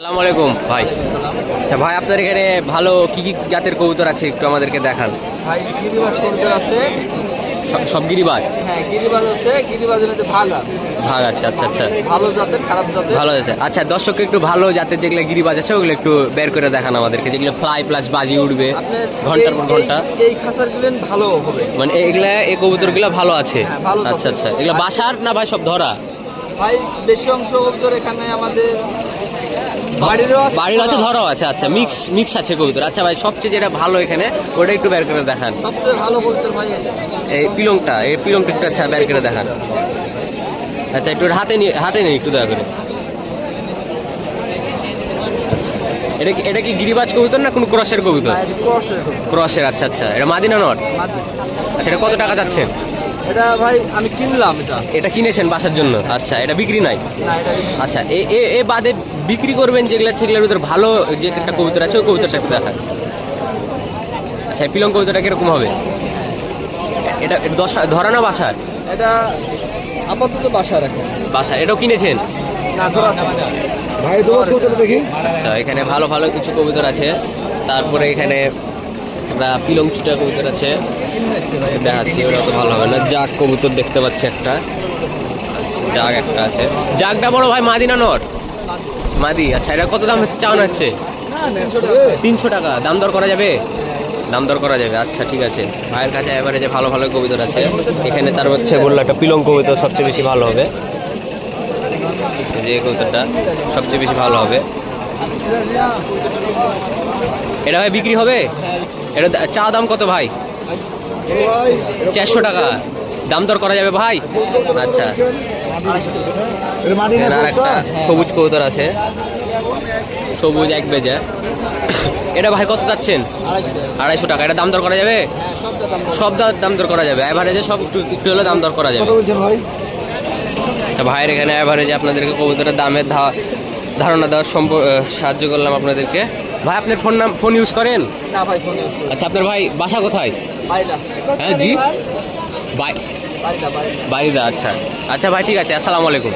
আসসালামু আলাইকুম। ভাই আচ্ছা ভাই আপনার এখানে ভালো কি কি জাতের কবুতর আছে একটু আমাদেরকে দেখান। ভাই গিরিবাজ কবুতর আছে। সব- গিরিবাজ? হ্যাঁ গিরিবাজ আছে। গিরিবাজের মধ্যে ভাগ আছে। ভাগ আছে আচ্ছা আচ্ছা। ভালো জাতের খারাপ জাতের। ভালো আছে আচ্ছা দর্শককে একটু ভালো জাতের যেগুলো গিরিবাজ আছে ওগুলো একটু বের করে দেখান আমাদেরকে। যেগুলো ফ্লাই প্লাস বাজি উঠবে ঘণ্টার পর ঘণ্টা। এই- ভালো হবে। মানে এগুলা এই কবুতরগুলো ভালো আছে? হ্যাঁ, আচ্ছা আচ্ছা। এগুলো বাসার না ভাই সব ধরা? ভাই বেশি অংশ কবুতর এখানে আমাদের বাড়ির আছে। ধরাও আছে আচ্ছা মিক্স মিক্স আছে কবুতর। আচ্ছা ভাই সবচেয়ে যেটা ভালো এখানে ওটা একটু বের করে দেখান। সবচেয়ে ভালো কবুতর ভাই এই পিলংটা এই পিলংটা একটু আচ্ছা বের করে দেখান। আচ্ছা একটু হাতে নিয়ে হাতে নিয়ে একটু দয়া করে। আচ্ছা। এটা কি এটা কি গিরিবাজ কবুতর না কোনো ক্রসের কবুতর ক্রসের আচ্ছা আচ্ছা। এটা মাদিনা নট আচ্ছা এটা কত টাকা যাচ্ছেন এটা ভাই আমি কিনলাম এটা। এটা কিনেছেন বাসার জন্য? আচ্ছা এটা বিক্রি নাই? আচ্ছা এ এ এ বাদে বিক্রি করবেন যেগুলো সেগুলোর ভিতরে ভালো যে একটা কবুতর আছে ওই কবুতরটা একটু দেখান। আচ্ছা পিলং কবুতরটা কীরকম হবে? এটা এটা দশ ধরা না বাসার এটা আপাতত বাসা রাখে বাসা এটাও কিনেছেন? ভাই তোমার দেখি। আচ্ছা এখানে ভালো ভালো কিছু কবুতর আছে। তারপরে এখানে একটা পিলং চুটা কবুতর আছে। দেখাচ্ছি, ওটা তো ভালো হবে না। জাগ কবুতর দেখতে পাচ্ছি একটা। জাগ একটা আছে। জাগটা বড় ভাই মাদিনা নট মাদি আচ্ছা এটা কত দাম চাওয়ানো হচ্ছে? তিনশো টাকা। দাম দর করা যাবে? দাম দর করা যাবে। আচ্ছা ঠিক আছে। ভাইয়ের কাছে এবারে যে ভালো ভালো কবুতর আছে, এখানে তার হচ্ছে বলল একটা পিলং কবুতর সবচেয়ে বেশি ভালো হবে। যে কবিতাটা সবচেয়ে বেশি ভালো হবে। এটা ভাই বিক্রি হবে? এটা চা দাম কত ভাই? চারশো টাকা। দাম দর করা যাবে ভাই? আচ্ছা। আর একটা সবুজ কবুতর আছে। সবুজ এক বেজে। এটা ভাই কত যাচ্ছেন আড়াইশো টাকা। এটা দাম দর করা যাবে? দাম সব দাম দর করা যাবে। অ্যাভারেজে সব একটু হলে দাম দর করা যাবে। আচ্ছা ভাইয়ের এখানে অ্যাভারেজে আপনাদেরকে কবুতরের দামের ধারণা দেওয়ার আহ, সাহায্য করলাম আপনাদেরকে। ভাই আপনার ফোন নাম ফোন ইউজ করেন? না ভাই ফোনে আছে। আচ্ছা আপনার ভাই বাসা কোথায়? হ্যাঁ জি? বাড়িদা আচ্ছা। আচ্ছা ভাই ঠিক আছে আসসালামু আলাইকুম।